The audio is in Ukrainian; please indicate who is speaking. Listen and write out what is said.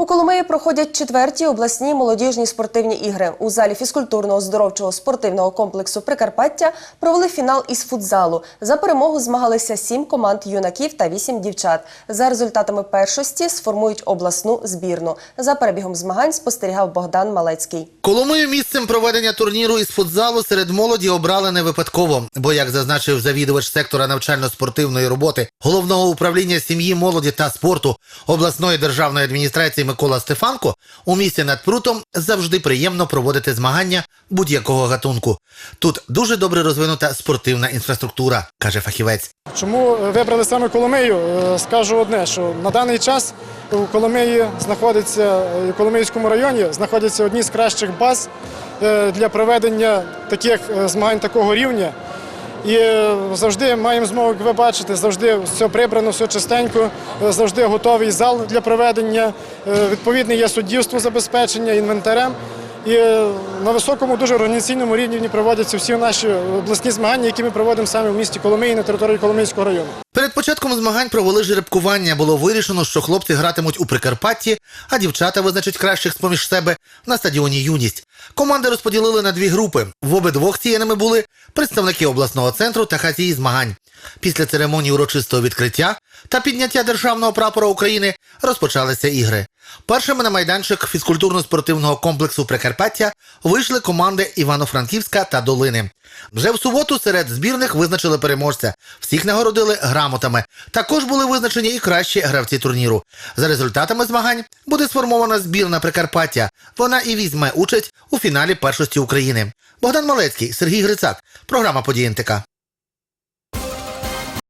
Speaker 1: У Коломиї проходять четверті обласні молодіжні спортивні ігри. У залі фізкультурно-оздоровчого спортивного комплексу Прикарпаття провели фінал із футзалу. За перемогу змагалися сім команд юнаків та вісім дівчат. За результатами першості сформують обласну збірну. За перебігом змагань спостерігав Богдан Малецький.
Speaker 2: Коломию місцем проведення турніру із футзалу серед молоді обрали не випадково, бо, як зазначив завідувач сектора навчально-спортивної роботи головного управління сім'ї, молоді та спорту обласної державної адміністрації Микола Стефанко, у місті над прутом завжди приємно проводити змагання будь-якого гатунку. Тут дуже добре розвинута спортивна інфраструктура, каже фахівець.
Speaker 3: Чому вибрали саме Коломию? Е, Скажу одне, що на даний час у Коломиї знаходиться е, у Коломийському районі знаходяться одні з кращих баз е, для проведення таких змагань такого рівня. І завжди маємо змогу, ви бачите, завжди все прибрано, все чистенько, е, завжди готовий зал для проведення. Е, Відповідне є суддівство забезпечення інвентарем. І е, на високому, дуже організаційному рівні проводяться всі наші обласні змагання, які ми проводимо саме в місті Коломиї на території Коломийського району.
Speaker 2: Перед початком змагань провели жеребкування. Було вирішено, що хлопці гратимуть у Прикарпатті, а дівчата визначать кращих з-поміж себе на стадіоні Юність. Команди розподілили на дві групи. В обидвох ціяними були представники обласного центру та хазії змагань. Після церемонії урочистого відкриття та підняття державного прапора України розпочалися ігри. Першими на майданчик фізкультурно-спортивного комплексу Прикарпаття вийшли команди Івано-Франківська та Долини. Вже в суботу серед збірних визначили переможця. Всіх нагородили грамотами. Також були визначені і кращі гравці турніру. За результатами змагань буде сформована збірна Прикарпаття. Вона і візьме участь у фіналі першості України. Богдан Малецький, Сергій Грицак. Програма «Події НТК».